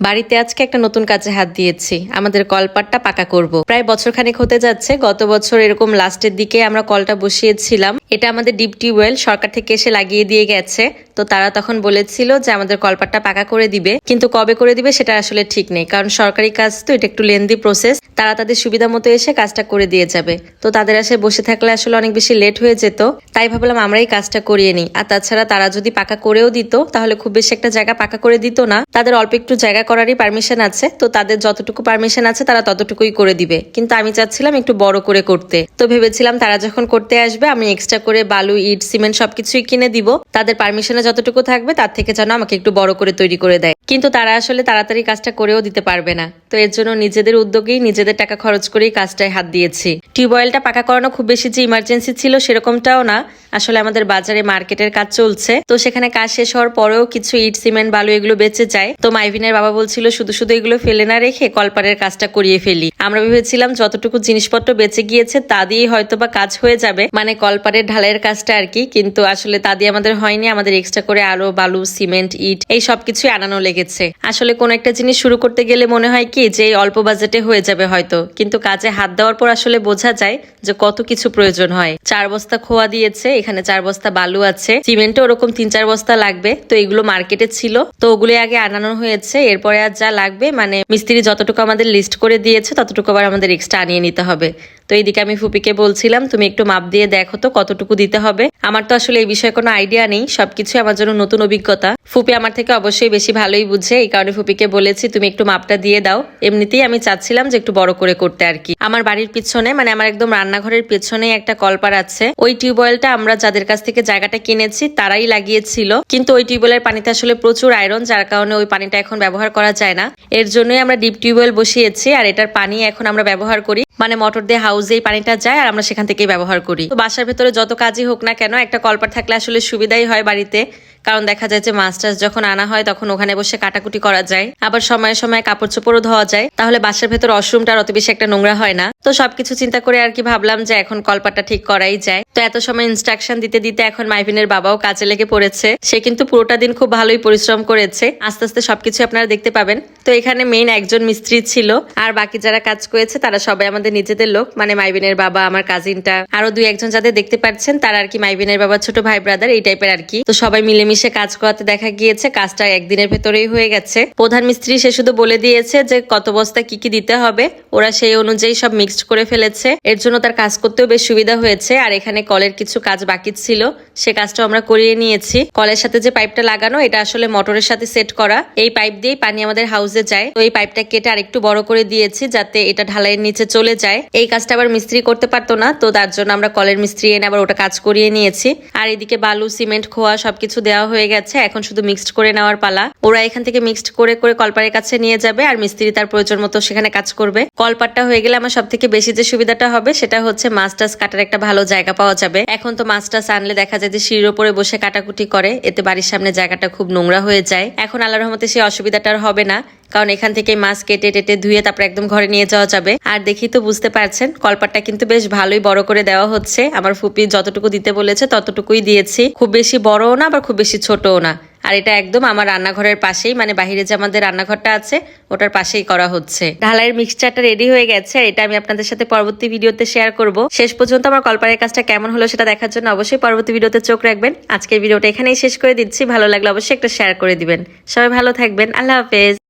বাড়িতে আজকে একটা নতুন কাজে হাত দিয়েছি। আমাদের কলপাটটা পাকা করব। প্রায় বছর খানেক হতে যাচ্ছে, গত বছর এরকম লাস্টের দিকে আমরা কলটা বসিয়েছিলাম। এটা আমাদের ডিপ টিউবওয়েল, সরকার থেকে এসে লাগিয়ে দিয়ে গেছে। তো তারা তখন বলেছিল যে আমাদের কলপাটটা পাকা করে দিবে। কিন্তু কবে করে দিবে সেটা আসলে ঠিক নেই, কারণ সরকারি কাজ তো এটা একটু লেন্দি প্রসেস তারা তাদের সুবিধা মতো এসে কাজটা করে দিয়ে যাবে। তো তাদের আসে বসে থাকলে আসলে অনেক বেশি লেট হয়ে যেত। তাই ভাবলাম আমরাই কাজটা করিয়ে নিই। আর তাছাড়া তারা যদি পাকা করেও দিত, তাহলে খুব বেশি একটা জায়গা পাকা করে দিত না। তাদের অল্প একটু জায়গা করারই পারমিশন আছে। তো তাদের যতটুকু পারমিশন আছে, তারা ততটুকুই করে দিবে। কিন্তু আমি চাচ্ছিলাম একটু বড় করে করতে। তো ভেবেছিলাম তারা যখন করতে আসবে, আমি এক্সট্রা করে বালু, ইট সিমেন্ট সবকিছুই কিনে দিব। তাদের পারমিশনে যতটুকু থাকবে, তার থেকে যেন আমাকে একটু বড় করে তৈরি করে দেয়। কিন্তু তারা আসলে তাড়াতাড়ি কাজটা করেও দিতে পারবে না। তো এর জন্য নিজেদের উদ্যোগেই নিজেদের টাকা খরচ করেই কাজটায় হাত দিয়েছি। টিউবওয়েলটা পাকা করানো খুব বেশি যে ইমার্জেন্সি ছিল, সেরকমটাও না। আসলে আমাদের বাজারে মার্কেটের কাজ চলছে। তো সেখানে কাজ শেষ হওয়ার পরেও কিছু ইট, সিমেন্ট, বালু এগুলো বেঁচে যায়। তো মাইভিনের বাবা বলছিল, শুধু শুধু এগুলো ফেলে না রেখে কলপারের কাজটা করিয়ে ফেলি। আমরা ভেবেছিলাম, যতটুকু জিনিসপত্র বেঁচে গিয়েছে, তা দিয়েই হয়তো বা কাজ হয়ে যাবে। মানে কলপারের ঢালাইয়ের কাজটা আর কি, কিন্তু আসলে তা দিয়ে আমাদের হয়নি। আমাদের এক্সট্রা করে আরও বালু, সিমেন্ট, ইট, এই সবকিছুই আনানো লেগেছে। আসলে কোন একটা জিনিস শুরু করতে গেলে মনে হয় কি, যে অল্প বাজেটে হয়ে যাবে হয়তো। কিন্তু কাজে হাত দেওয়ার পর আসলে বোঝা যায় যে কত কিছু প্রয়োজন হয়। চার বস্তা খোয়া দিয়েছে এখানে চার বস্তা বালু আছে। সিমেন্টও ওরকম তিন চার বস্তা লাগবে। তো এগুলো মার্কেটে ছিল। তো ওগুলো আগে আনানো হয়েছে। এরপরে আর যা লাগবে মানে মিস্ত্রি যতটুকু আমাদের লিস্ট করে দিয়েছে, ততটুকু আবার আমাদের এক্সট্রা আনিয়ে নিতে হবে। তো এইদিকে আমি ফুপিকে বলছিলাম, তুমি একটু মাপ দিয়ে দেখো তো কতটুকু দিতে হবে। আমার তো আসলে এই বিষয়ে কোনো আইডিয়া নেই সবকিছু আমার জন্য নতুন অভিজ্ঞতা। ফুপি আমার থেকে অবশ্যই বেশি ভালোই বুঝে, এই কারণে ফুপিকে বলেছি, তুমি একটু মাপটা দিয়ে দাও। এমনিতেই আমি চাচ্ছিলাম যে একটু বড় করে করতে আর কি। আমার বাড়ির পিছনে মানে আমার একদম রান্নাঘরের পেছনেই একটা কলপার আছে। ওই টিউবওয়েলটা আমরা যাদের কাছ থেকে জায়গাটা কিনেছি, তারাই লাগিয়েছিল। কিন্তু ওই টিউবওয়েলের পানিতে আসলে প্রচুর আয়রন, যার কারণে ওই পানিটা এখন ব্যবহার করা যায় না। এর জন্যই আমরা ডিপ টিউবওয়েল বসিয়েছি, আর এটার পানি এখন আমরা ব্যবহার করি। মানে মোটর দিয়ে হাউজে পানিটা যায় আর আমরা সেখান থেকেই ব্যবহার করি। তো বাসার ভেতরে যত কাজই হোক না কেন, একটা কলপার থাকলে আসলে সুবিধাই হয় বাড়িতে। কারণ দেখা যায় যে মাছ যখন আনা হয়, তখন ওখানে বসে কাটাকুটি করা যায়। আবার সময়ে সময়ে কাপড় চোপড়ও ধোয়া যায়। তাহলে বাসার ভেতর অশরুমটা অত বেশি একটা নোংরা হয় না। তো সবকিছু চিন্তা করে আর কি ভাবলাম যে এখন কলপারটা ঠিক করাই যায়। তো এত সময় ইনস্ট্রাকশন দিতে দিতে এখন মাইভিনের বাবাও কাজে লেগে পড়েছে। সে কিন্তু পুরোটা দিন খুব ভালোই পরিশ্রম করেছে। আস্তে আস্তে সবকিছু আপনারা দেখতে পাবেন। তো এখানে মেইন একজন মিস্ত্রি ছিল। আর বাকি যারা কাজ করেছে, তারা সবাই আমাদের নিজেদের লোক। মানে মাইবিনের বাবা, আমার কাজিনটা আরও দুই একজন যাদের দেখতে পাচ্ছেন, তারা আর কি মাইবিনের বাবা, ছোট ভাই ব্রাদার এই টাইপের আর কি। তো সবাই মিলেমিশে কাজ করাতে দেখা গিয়েছে, কাজটা একদিনের ভেতরেই হয়ে গেছে। প্রধান মিস্ত্রি সে শুধু বলে দিয়েছে যে, কত বস্তা কি কি দিতে হবে, ওরা সেই অনুযায়ী সব মিক্সড করে ফেলেছে। এর জন্য তার কাজ করতেও বেশ সুবিধা হয়েছে, আর এখানে কলের কিছু কাজ বাকি ছিল, সে কাজটা আমরা করিয়ে নিয়েছি। কলের সাথে যে পাইপটা লাগানো, এটা আসলে মোটরের সাথে সেট করা। এই পাইপ দিয়েই পানি আমাদের হাউসে যায়। তো এই পাইপটা কেটে আরেকটু বড় করে দিয়েছি, যাতে এটা ঢালাইয়ের নিচে চলে যায়। এই কাজটা আবার মিস্ত্রি করতে পারতো না, তো তার জন্য আমরা কলের মিস্ত্রি এনে আবার ওটা কাজ করিয়ে নিয়েছি। আর এদিকে বালু, সিমেন্ট, খোয়া সবকিছু দেওয়া হয়ে গেছে। এখন শুধু মিক্সড করে নেওয়ার পালা। ওরা এখান থেকে মিক্সড করে করে কলপারের কাছে নিয়ে যাবে আর মিস্ত্রি তার প্রয়োজন মতো সেখানে কাজ করবে। কলপারটা হয়ে গেলে আমার সব থেকে বেশি যে সুবিধাটা হবে সেটা হচ্ছে মাছ কাটার একটা ভালো জায়গা পাওয়া যাবে। এখন তো মাছ আনলে দেখা যায় যে সিঁড়ির ওপরে বসে কাটাকুটি করে, এতে বাড়ির সামনে জায়গাটা খুব নোংরা হয়ে যায়। এখন আল্লাহ রহমতে সেই অসুবিধাটা হবে না। কারণ এখান থেকে মাছ কেটে টেটে ধুয়ে তারপর একদম ঘরে নিয়ে যাওয়া যাবে। আর দেখি তো বুঝতে পারছেন, কলপাটটা কিন্তু বেশ ভালোই বড় করে দেওয়া হচ্ছে। আমার ফুপি যতটুকু দিতে বলেছে ততটুকুই দিয়েছি। খুব বেশি বড়ও না, আবার খুব বেশি ছোটও না। আর এটা একদম আমার রান্নাঘরের পাশেই মানে বাহিরে যে আমাদের রান্নাঘরটা আছে, ওটার পাশেই করা হচ্ছে। ঢালাইয়ের মিক্সচারটা রেডি হয়ে গেছে। এটা আমি আপনাদের সাথে পরবর্তী ভিডিওতে শেয়ার করব। শেষ পর্যন্ত আমার কলপারের কাজটা কেমন হলো সেটা দেখার জন্য অবশ্যই পরবর্তী ভিডিওতে চোখ রাখবেন। আজকের ভিডিওটা এখানেই শেষ করে দিচ্ছি। ভালো লাগলে অবশ্যই একটা শেয়ার করে দিবেন। সবাই ভালো থাকবেন। আল্লাহ হাফেজ।